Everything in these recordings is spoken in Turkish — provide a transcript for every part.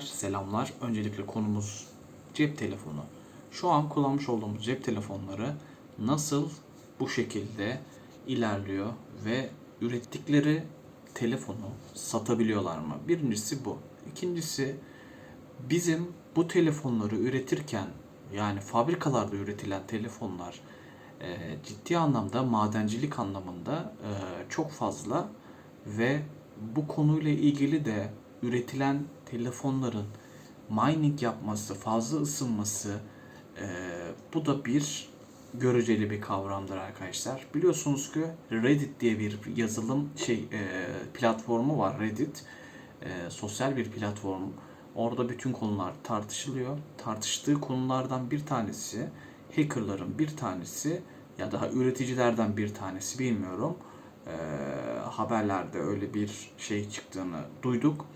Selamlar. Öncelikle konumuz cep telefonu. Şu an kullanmış olduğumuz cep telefonları nasıl bu şekilde ilerliyor ve ürettikleri telefonu satabiliyorlar mı? Birincisi bu. İkincisi bizim bu telefonları üretirken yani fabrikalarda üretilen telefonlar e, ciddi anlamda madencilik anlamında e, çok fazla ve bu konuyla ilgili de üretilen telefonların mining yapması, fazla ısınması e, bu da bir göreceli bir kavramdır arkadaşlar. Biliyorsunuz ki Reddit diye bir yazılım şey e, platformu var Reddit. E, sosyal bir platform. Orada bütün konular tartışılıyor. Tartıştığı konulardan bir tanesi hackerların bir tanesi ya daha üreticilerden bir tanesi bilmiyorum. E, haberlerde öyle bir şey çıktığını duyduk.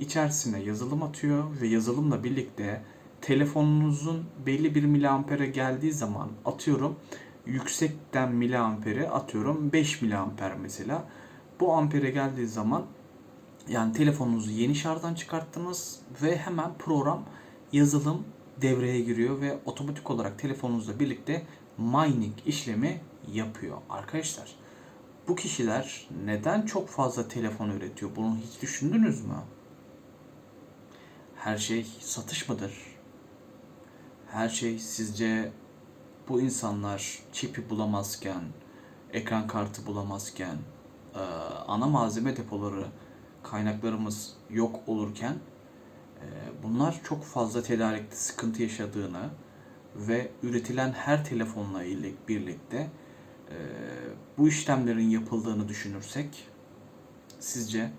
İçerisine yazılım atıyor ve yazılımla birlikte telefonunuzun belli bir miliampere geldiği zaman atıyorum yüksekten miliampere atıyorum 5 miliamper mesela. Bu ampere geldiği zaman yani telefonunuzu yeni şarjdan çıkarttınız ve hemen program yazılım devreye giriyor ve otomatik olarak telefonunuzla birlikte mining işlemi yapıyor. Arkadaşlar bu kişiler neden çok fazla telefon üretiyor? Bunu hiç düşündünüz mü? Her şey satış mıdır? Her şey sizce bu insanlar çipi bulamazken, ekran kartı bulamazken, e, ana malzeme depoları, kaynaklarımız yok olurken e, bunlar çok fazla tedarikte sıkıntı yaşadığını ve üretilen her telefonla birlikte e, bu işlemlerin yapıldığını düşünürsek sizce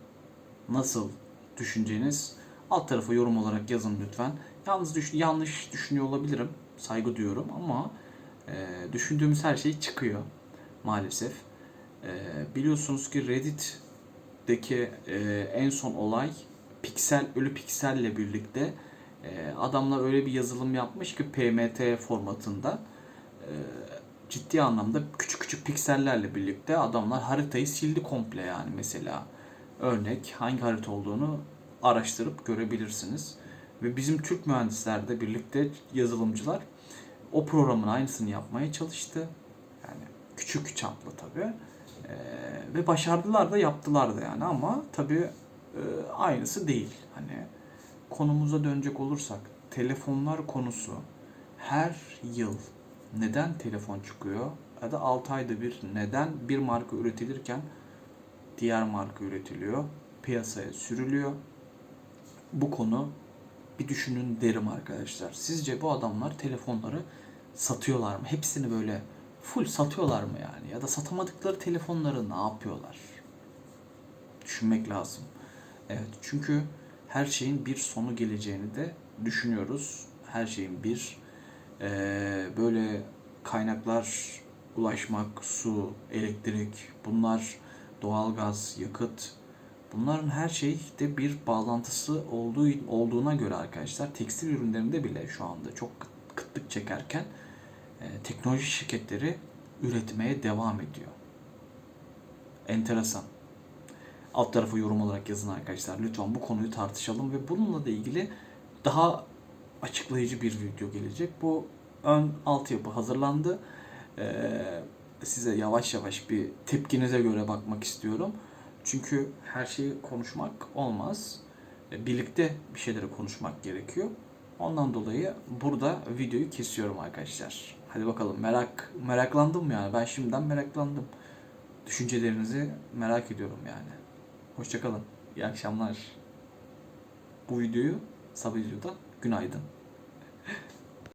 nasıl düşünceniz alt tarafa yorum olarak yazın lütfen. Yalnız düş yanlış düşünüyor olabilirim. Saygı duyuyorum ama e, düşündüğümüz her şey çıkıyor maalesef. E, biliyorsunuz ki Reddit'teki e, en son olay piksel ölü pikselle birlikte e, adamlar öyle bir yazılım yapmış ki PMT formatında e, ciddi anlamda küçük küçük piksellerle birlikte adamlar haritayı sildi komple yani mesela örnek hangi harita olduğunu araştırıp görebilirsiniz. Ve bizim Türk mühendisler de birlikte yazılımcılar o programın aynısını yapmaya çalıştı. Yani küçük çaplı tabi. Ee, ve başardılar da yaptılar da yani ama tabi e, aynısı değil. Hani konumuza dönecek olursak telefonlar konusu her yıl neden telefon çıkıyor ya da 6 ayda bir neden bir marka üretilirken diğer marka üretiliyor, piyasaya sürülüyor. Bu konu bir düşünün derim arkadaşlar. Sizce bu adamlar telefonları satıyorlar mı? Hepsini böyle full satıyorlar mı yani? Ya da satamadıkları telefonları ne yapıyorlar? Düşünmek lazım. Evet çünkü her şeyin bir sonu geleceğini de düşünüyoruz. Her şeyin bir ee, böyle kaynaklar ulaşmak, su, elektrik, bunlar doğalgaz, yakıt, bunların her şeyde bir bağlantısı olduğu olduğuna göre arkadaşlar tekstil ürünlerinde bile şu anda çok kıtlık çekerken e, teknoloji şirketleri üretmeye devam ediyor. Enteresan. Alt tarafa yorum olarak yazın arkadaşlar. Lütfen bu konuyu tartışalım ve bununla da ilgili daha açıklayıcı bir video gelecek. Bu ön altyapı hazırlandı. Ee, size yavaş yavaş bir tepkinize göre bakmak istiyorum. Çünkü her şeyi konuşmak olmaz. Ee, Birlikte bir şeyleri konuşmak gerekiyor. Ondan dolayı burada videoyu kesiyorum arkadaşlar. Hadi bakalım merak meraklandım yani. Ben şimdiden meraklandım. Düşüncelerinizi merak ediyorum yani. Hoşçakalın. İyi akşamlar. Bu videoyu sabah videoda günaydın.